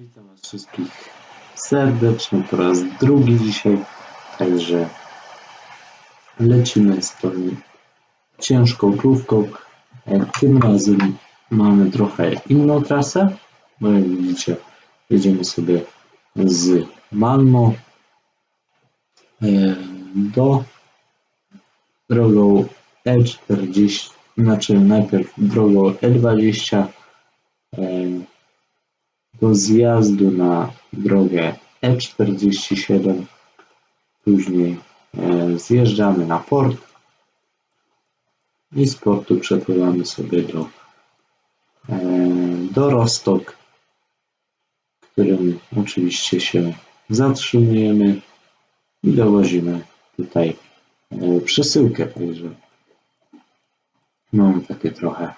Witam Was wszystkich serdecznie po raz drugi dzisiaj. Także lecimy z tą ciężką krówką. E, Tym razem mamy trochę inną trasę, bo jak widzicie jedziemy sobie z Malmo e, do drogą E40, znaczy najpierw drogą E20 e, do zjazdu na drogę E47. Później e, zjeżdżamy na port i z portu przepływamy sobie do, e, do Rostok, którym oczywiście się zatrzymujemy i dowozimy tutaj e, przesyłkę. Także mam takie trochę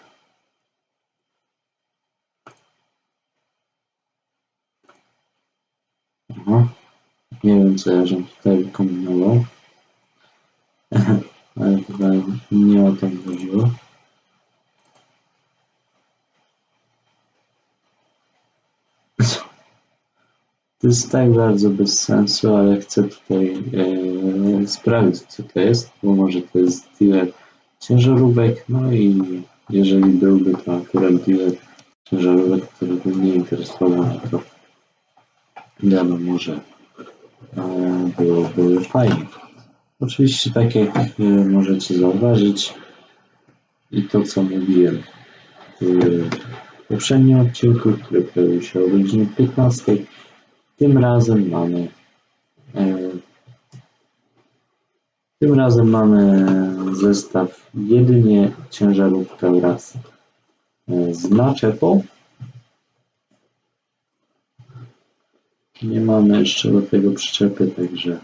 Aha. Nie wiem, co ja żem tutaj kombinował. Ale chyba nie o to mi chodziło. To jest tak bardzo bez sensu, ale chcę tutaj e, sprawdzić, co to jest, bo może to jest dealer ciężarówek, no i jeżeli byłby to akurat dealer ciężarówek, który by mnie interesował, no to wiadomo, że e, było, były fajnie. Oczywiście, tak jak e, możecie zauważyć, i to co mówiłem w poprzednim odcinku, który pojawił się o godzinie 15, tym razem mamy e, tym razem mamy zestaw jedynie ciężarówka wraz e, z naczepą Nie mamy jeszcze do tego przyczepy, także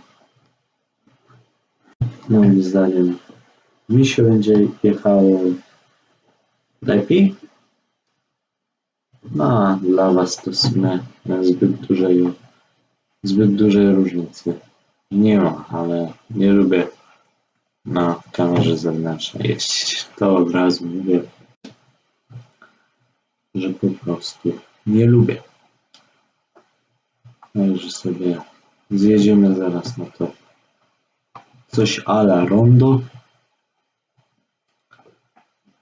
moim zdaniem mi się będzie jechało lepiej. No, a dla Was to w sumie zbyt dużej, zbyt dużej różnicy nie ma, ale nie lubię na kamerze zewnętrznej jeździć. To od razu mówię, że po prostu nie lubię. Także sobie zjedziemy zaraz na to coś ala rondo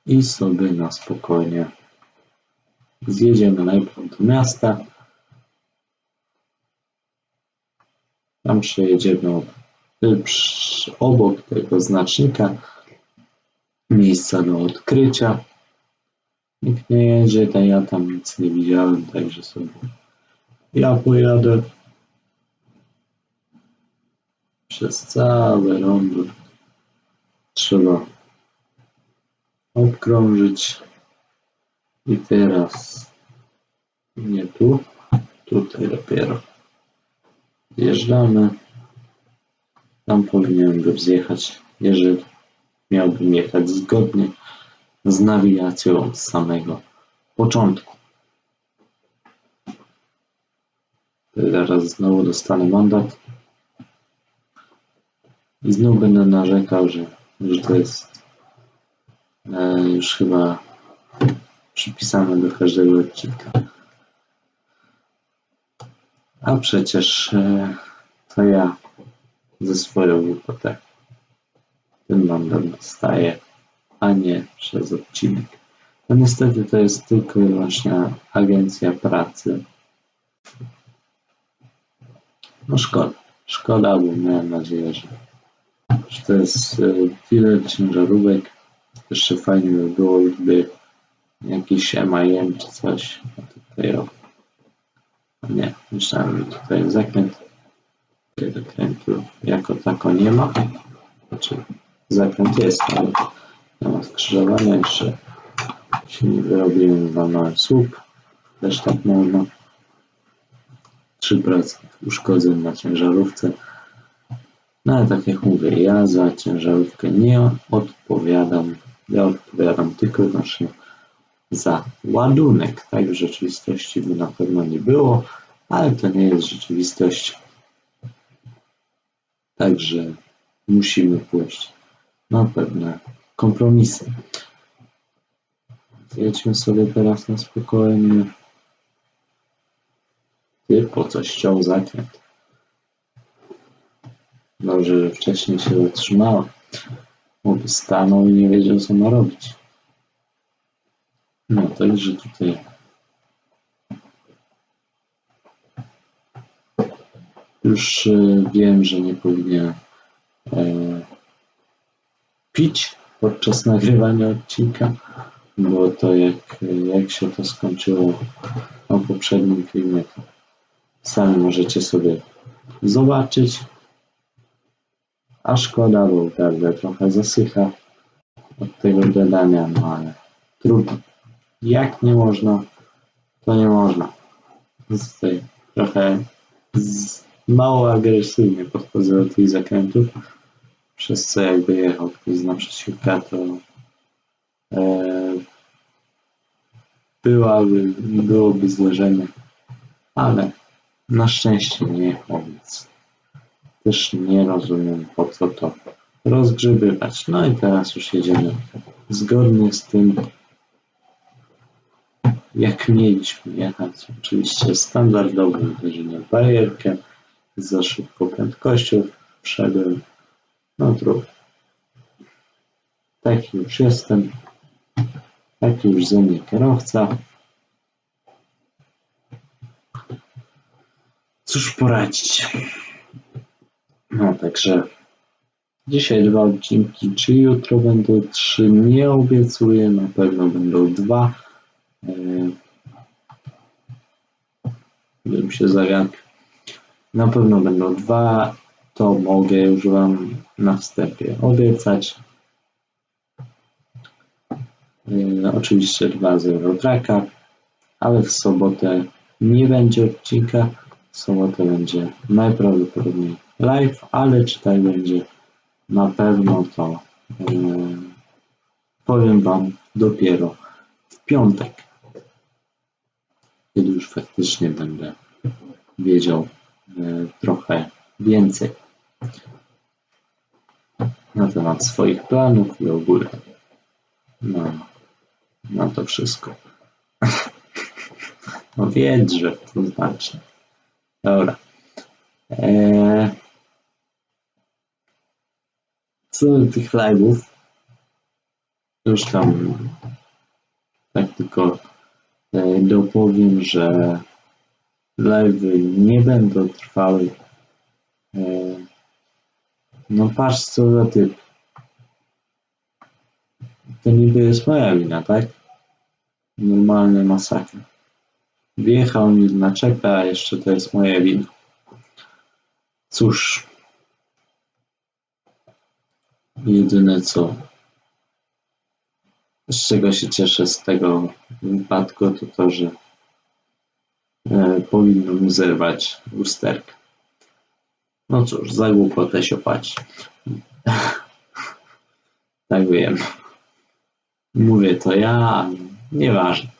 i sobie na spokojnie zjedziemy najpierw do miasta. Tam przejedziemy obok tego znacznika miejsca do odkrycia. Nikt nie jedzie, to ja tam nic nie widziałem, także sobie ja pojadę przez całe rondo. Trzeba obkrążyć. I teraz nie tu, tutaj dopiero. Wjeżdżamy. Tam powinienem go zjechać, jeżeli miałbym jechać zgodnie z nawigacją od samego początku. Zaraz znowu dostanę mandat. I znów będę narzekał, że, że to jest e, już chyba przypisane do każdego odcinka. A przecież e, to ja ze swoją wypłatę ten mandat dostaję, a nie przez odcinek. No niestety to jest tylko i wyłącznie agencja pracy. No szkoda, szkoda, bo miałem nadzieję, że, że to jest e, tyle ciężarówek. Jeszcze fajnie by było, gdyby jakiś MIM czy coś. Tutaj o. Nie, myślałem, że tutaj zakręt. Tutaj zakrętu jako tako nie ma. Znaczy zakręt jest, ale nie ma skrzyżowania jeszcze. Się nie wyrobiłem, walnąłem słup. Też tak można. 3% uszkodzeń na ciężarówce. No ale tak jak mówię, ja za ciężarówkę nie odpowiadam. Ja odpowiadam tylko i wyłącznie za ładunek. Tak w rzeczywistości by na pewno nie było, ale to nie jest rzeczywistość. Także musimy pójść na pewne kompromisy. Jedźmy sobie teraz na spokojnie. Ty po coś ściął zakręt. Dobrze, że wcześniej się zatrzymała. Mógł stanął i nie wiedział co ma robić. No, także tutaj już e, wiem, że nie powinienem pić podczas nagrywania odcinka, bo to jak, jak się to skończyło na poprzednim filmie, to sami możecie sobie zobaczyć. A szkoda, bo trochę zasycha od tego gadania, no ale trudno. Jak nie można, to nie można. Więc Tutaj trochę z, mało agresywnie podchodzę do tych zakrętów, przez co jakby jechał ktoś z naprzeciwka, to e, byłaby, byłoby zderzenie, ale na szczęście nie więc też nie rozumiem po co to rozgrzebywać. No i teraz już jedziemy zgodnie z tym, jak mieliśmy jechać. Oczywiście standardowo uderzenie barierkę, za szybką prędkością wszedłem. No trudno. Taki już jestem. Taki już ze mnie kierowca. Cóż poradzić. No także dzisiaj dwa odcinki, czy jutro będą trzy, nie obiecuję, na pewno będą dwa. Yy, Bym się zawiadł. Na pewno będą dwa, to mogę już Wam na wstępie obiecać. Yy, oczywiście dwa z Eurotracka, ale w sobotę nie będzie odcinka. W sobotę będzie najprawdopodobniej live, ale czy tak będzie na pewno to yy, powiem Wam dopiero w piątek, kiedy już faktycznie będę wiedział yy, trochę więcej na temat swoich planów i ogólnie na, na to wszystko. No wiedz, że to znaczy. Dobra. Eee, co do tych live'ów, już tam tak tylko e, dopowiem, że live'y nie będą trwały. E, no patrz co za typ. To niby jest moja wina, tak? Normalny masakra. Wjechał mi na czeka, a jeszcze to jest moja wina. Cóż, jedyne co, z czego się cieszę z tego wypadku, to to, że e, powinno mu zerwać usterkę. No cóż, za głupotę się płaci. tak wiem. Mówię to ja, nieważne.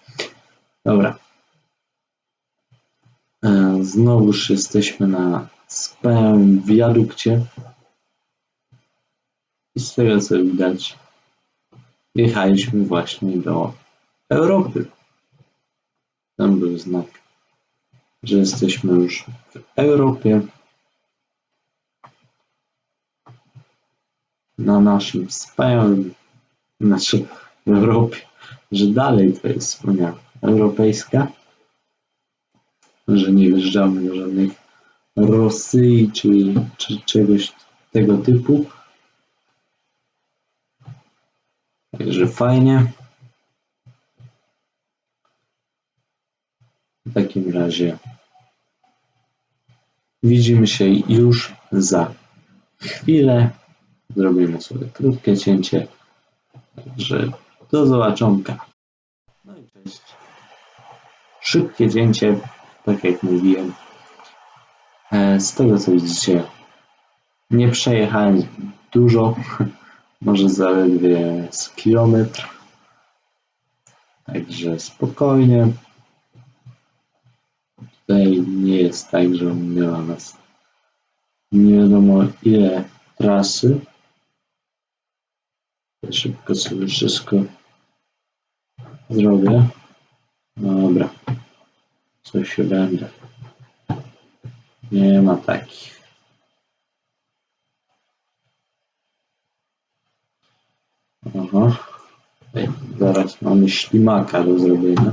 Dobra. Znowuż jesteśmy na wspaniałym wiadukcie. I z tego co widać, jechaliśmy właśnie do Europy. Tam był znak, że jesteśmy już w Europie. Na naszym wspaniałym, znaczy w Europie, że dalej to jest Unia Europejska, że nie wjeżdżamy do żadnych Rosji czy, czy czegoś tego typu. Także fajnie. W takim razie widzimy się już za chwilę. Zrobimy sobie krótkie cięcie. Także do zobaczonka. No i cześć. Szybkie cięcie, tak jak mówiłem. E, Z tego co widzicie, nie przejechałem dużo, może zaledwie z kilometr. Także spokojnie. Tutaj nie jest tak, że miała nas nie wiadomo ile trasy. Szybko sobie wszystko zrobię. No dobra. Coś się będę. Nie ma takich. Aha. Ej, zaraz mamy ślimaka do zrobienia.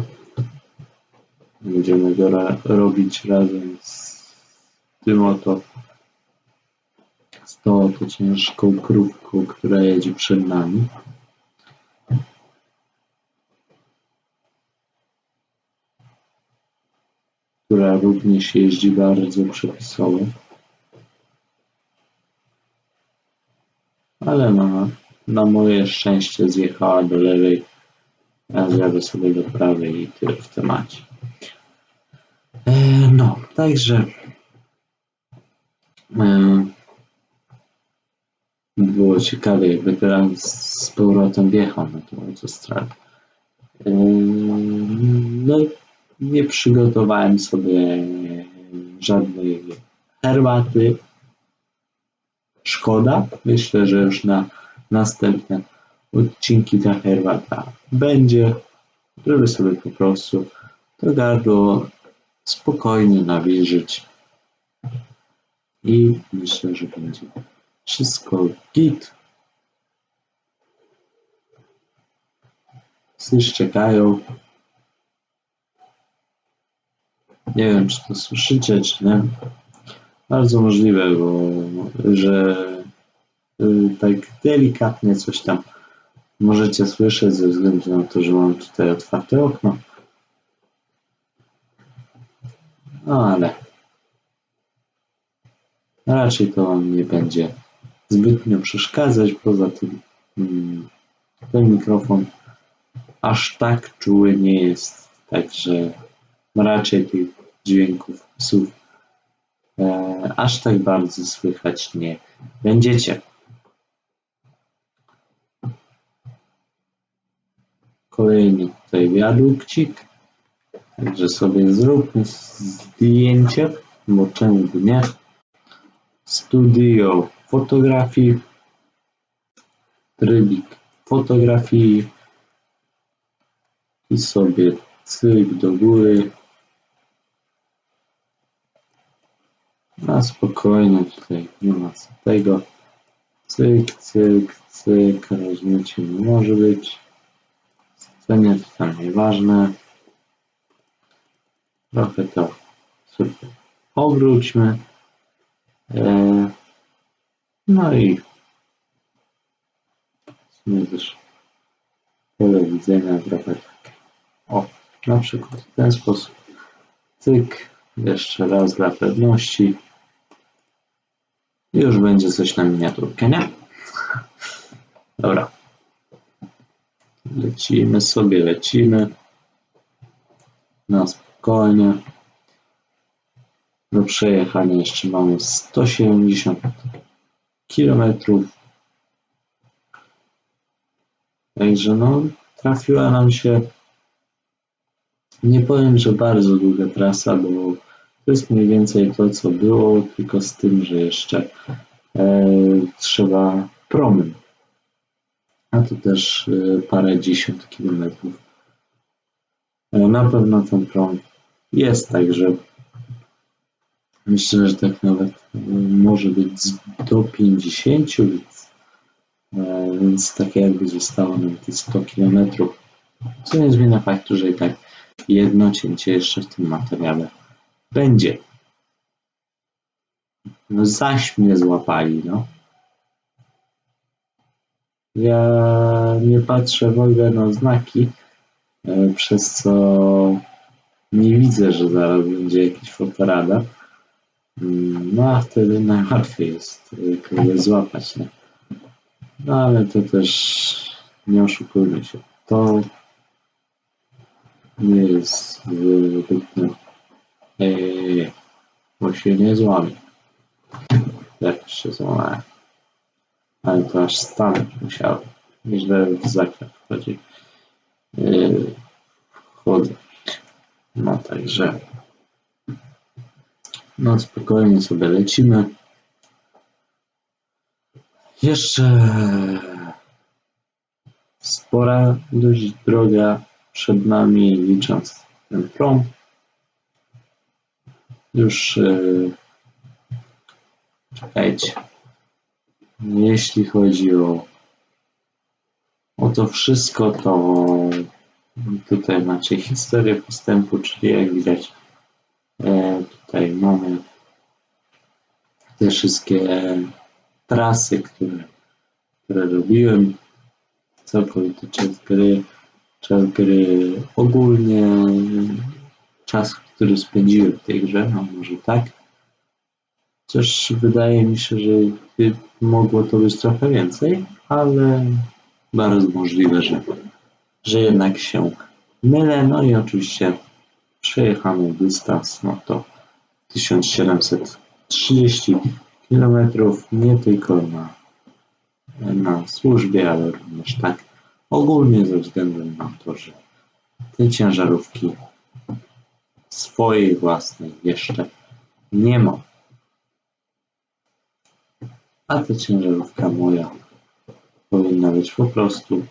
Będziemy go robić razem z tym oto z tą oto ciężką krówką, która jedzie przed nami. Która również jeździ bardzo przepisowo. Ale na, na moje szczęście zjechała do lewej, a zjadę sobie do prawej i tyle w temacie. E, no, także e, było ciekawe, jakby teraz z powrotem wjechał na tą autostradę. E, no, nie przygotowałem sobie żadnej herbaty. Szkoda. Myślę, że już na następne odcinki ta herbata będzie, żeby sobie po prostu to gardło spokojnie nawilżyć. I myślę, że będzie wszystko git. Psy szczekają. Nie wiem, czy to słyszycie, czy nie. Bardzo możliwe, bo że y, tak delikatnie coś tam możecie słyszeć ze względu na to, że mam tutaj otwarte okno. No ale raczej to wam nie będzie zbytnio przeszkadzać. Poza tym mm, ten mikrofon aż tak czuły nie jest, także raczej tych dźwięków psów e, aż tak bardzo słychać nie będziecie. Kolejny tutaj wiadukcik. Także sobie zróbmy zdjęcie, bo czemu by nie. Studio fotografii. Trybik fotografii. I sobie cyk do góry. Na spokojnie tutaj nie ma co tego. Cyk, cyk, cyk. Rozmycie nie może być. Scenie to nieważne. Trochę to sobie obróćmy. E, no i w sumie też pole widzenia trochę tak. O, na przykład w ten sposób. Cyk. Jeszcze raz dla pewności. Już będzie coś na miniaturkę, nie? Dobra. Lecimy sobie, lecimy. Na spokojnie. Do przejechania jeszcze mamy 170 km. Także no, trafiła nam się, nie powiem, że bardzo długa trasa, bo to jest mniej więcej to, co było, tylko z tym, że jeszcze e, trzeba promem. A to też e, parę dziesiąt kilometrów. E, na pewno ten prom jest, także myślę, że tak nawet e, może być do 50, więc, e, więc tak jakby zostało nam te 100 kilometrów. Co nie zmienia faktu, że i tak jedno cięcie jeszcze w tym materiale będzie. No zaś mnie złapali, no. Ja nie patrzę w ogóle na znaki, e, przez co nie widzę, że zaraz będzie jakiś fotoradar. Mm, No a wtedy najłatwiej jest e, kogoś złapać, nie? No ale to też nie oszukujmy się. To nie jest zbytnio Ej, bo się nie złamie. Jak się złamałem. Ale to aż stanąć musiałem. Nieźle w zakręt wchodzi. Yy, wchodzę. No także. No spokojnie sobie lecimy. Jeszcze spora dość droga przed nami, licząc ten prom. Już e, czekajcie. Jeśli chodzi o, o to wszystko, to tutaj macie historię postępu, czyli jak widać e, tutaj mamy te wszystkie trasy, które, które robiłem, całkowity czas gry, czas gry ogólnie, czas, który spędziłem w tej grze, no może tak. Chociaż wydaje mi się, że mogło to być trochę więcej, ale bardzo możliwe, że, że jednak się mylę. No i oczywiście przejechany dystans, no to 1730 km, nie tylko na, na służbie, ale również tak ogólnie ze względu na to, że te ciężarówki swojej własnej jeszcze nie ma. A ta ciężarówka moja powinna być po prostu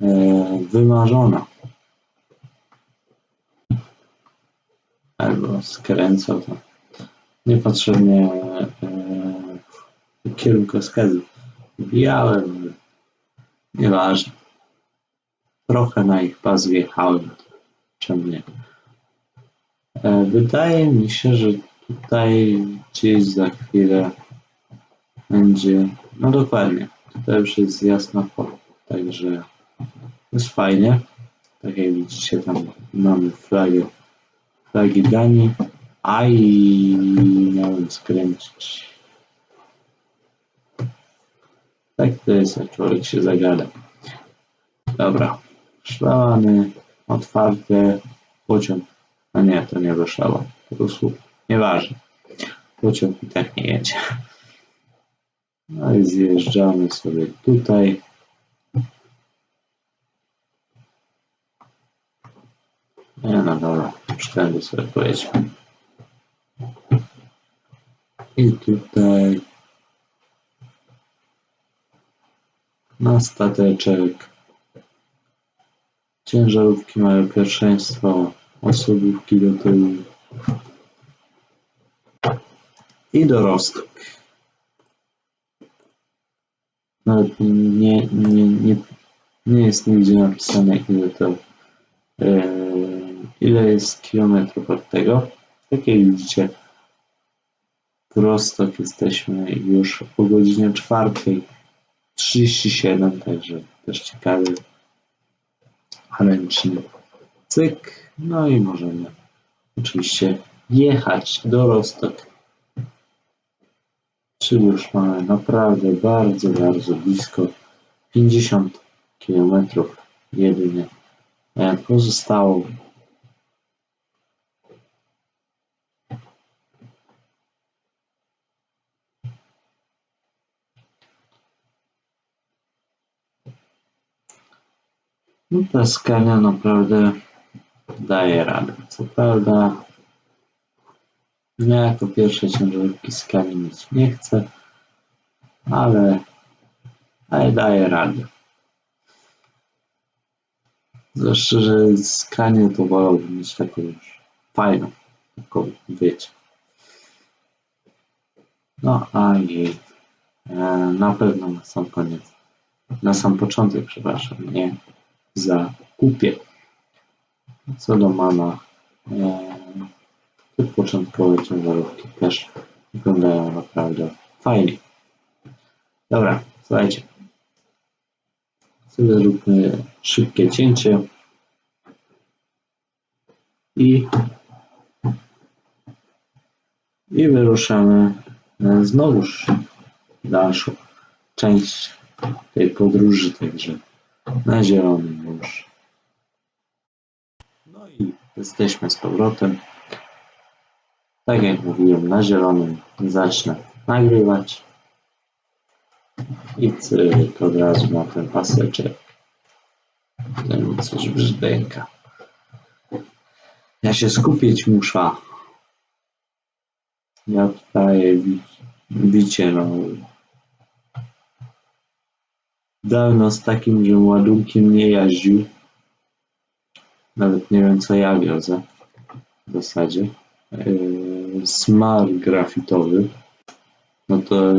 e, wymarzona. Albo skręcał to niepotrzebnie e, w kierunkowskazów wbijałem, nieważne. Trochę na ich pas wjechałem, czemu nie. E, wydaje mi się, że tutaj gdzieś za chwilę będzie, no dokładnie, tutaj już jest jasna pole, także jest fajnie. Tak jak widzicie, tam mamy flagę, flagi Danii, a i miałem skręcić. Tak to jest, jak człowiek się zagada. Dobra, szlany, otwarte, pociąg, a nie, to nie wyszło, po prostu nieważne. Pociąg i tak nie jedzie. No i zjeżdżamy sobie tutaj. Nie no dobra, już sobie pojedźmy. I tutaj na stateczek. Ciężarówki mają pierwszeństwo, osobówki do tyłu i dorostek. Nawet nie, nie, nie, nie jest nigdzie napisane ile to e, ile jest kilometrów od tego. Tak jak widzicie, w Rostok jesteśmy już o godzinie czwartej 37, także też ciekawy ręczny cyk. No i możemy oczywiście jechać do Rostok czyli już mamy naprawdę bardzo, bardzo blisko 50 km jedynie e, pozostało. No ta skania naprawdę daje radę. Co prawda ja jako pierwsze ciężarówki z mieć nie chcę, ale, ale daję radę. Zwłaszcza, że skanie to wolałbym mieć taką już fajną, taką wiecie. No a i e, na pewno na sam koniec, na sam początek, przepraszam, nie zakupię. Co do mama, e, te początkowe ciężarówki też wyglądają naprawdę fajnie. Dobra, słuchajcie. Sobie zróbmy szybkie cięcie. I, i wyruszamy znowuż dalszą część tej podróży, także na zielonym już. Jesteśmy z powrotem. Tak jak mówiłem, na zielonym zacznę nagrywać i cyk od razu na ten paseczek. Ten coś brzdęka. Ja się skupić muszę. Ja tutaj bicie, no. Dawno z takim, że ładunkiem nie jeździł. Nawet nie wiem co ja wiozę w zasadzie. Yy, smar grafitowy. no to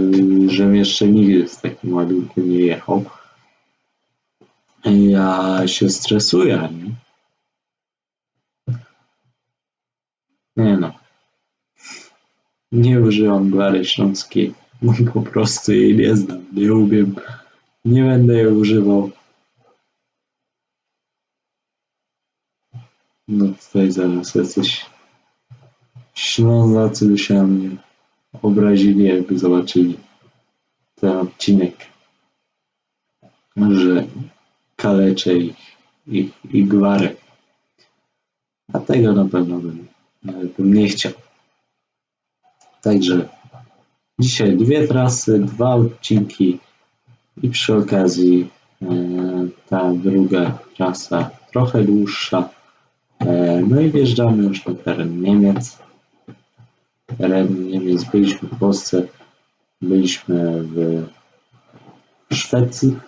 żebym jeszcze nigdy z takim ładunkiem nie jechał. Ja się stresuję, nie? Nie no. Nie używam gwary śląskiej, po prostu jej nie znam, nie umiem. Nie będę jej używał. No tutaj zaraz jacyś Ślązacy by się na mnie obrazili, jakby zobaczyli ten odcinek, że kaleczę ich, ich, ich gwarę. A tego na pewno bym, bym nie chciał. Także dzisiaj dwie trasy, dwa odcinki i przy okazji e, ta druga trasa trochę dłuższa. E, no i wjeżdżamy już na teren Niemiec. Teren Niemiec byliśmy w Polsce, byliśmy w Szwecji.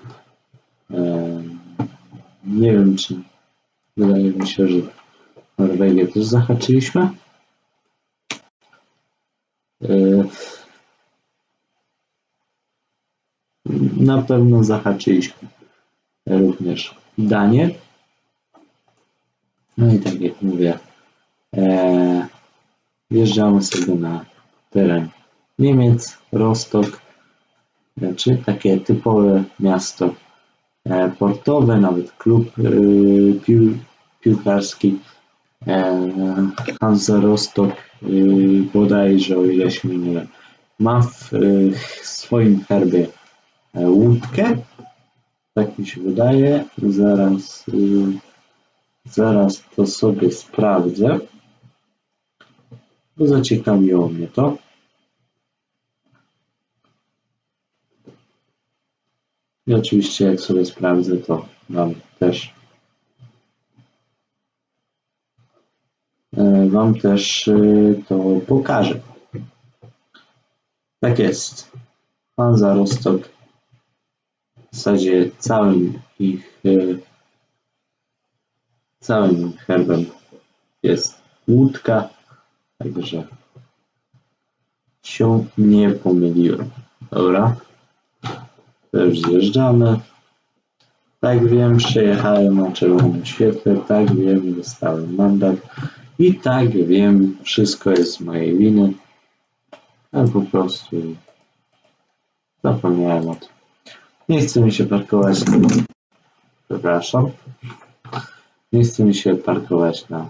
E, nie wiem czy wydaje mi się, że Norwegię też zahaczyliśmy. E, Na pewno zahaczyliśmy również Danię. No i tak jak mówię, e, wjeżdżamy sobie na teren Niemiec, Rostock, czy takie typowe miasto e, portowe, nawet klub e, pił, piłkarski e, Hansa Rostock bodajże, o ile się ma w swoim herbie łódkę, tak mi się wydaje, zaraz, zaraz to sobie sprawdzę, bo zaciekawiło mnie to. I oczywiście jak sobie sprawdzę, to Wam też e, Wam też y, to pokażę. Tak jest. Hansa Rostock w zasadzie całym ich e, całym herbem jest łódka, także się nie pomyliłem. Dobra, to już zjeżdżamy. Tak wiem, przejechałem na czerwonym świetle, tak wiem, dostałem mandat i tak wiem, wszystko jest z mojej winy, ale po prostu zapomniałem o tym. Nie chce mi się parkować. Przepraszam. Nie chce mi się parkować na,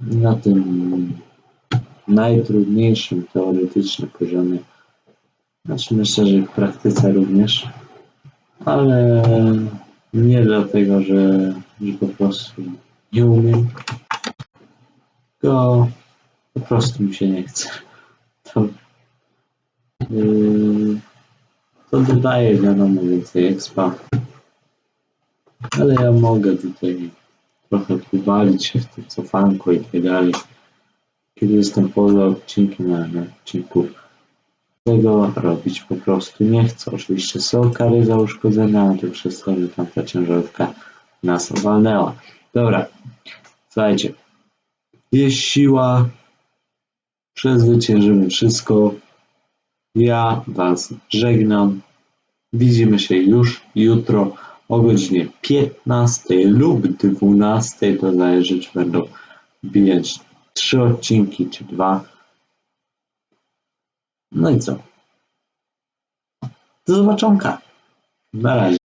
na tym najtrudniejszym teoretycznym poziomie. Znaczy myślę, że w praktyce również. Ale nie dlatego, że, że po prostu nie umiem. Tylko po prostu mi się nie chce. To, yy, to dodaje wiadomo więcej expa. Ale ja mogę tutaj trochę powalić się w tym cofanku i tak dalej. Kiedy jestem poza odcinkiem, na, na odcinku tego robić po prostu nie chcę. Oczywiście są kary za uszkodzenia, ale to przez to, że tam ta ciężarówka nas walnęła. Dobra, słuchajcie. Jest siła, przezwyciężymy wszystko. Ja Was żegnam. Widzimy się już jutro o godzinie 15 lub 12. To zależy, czy będą bijać trzy odcinki, czy dwa. No i co? Do zobaczonka. Na razie.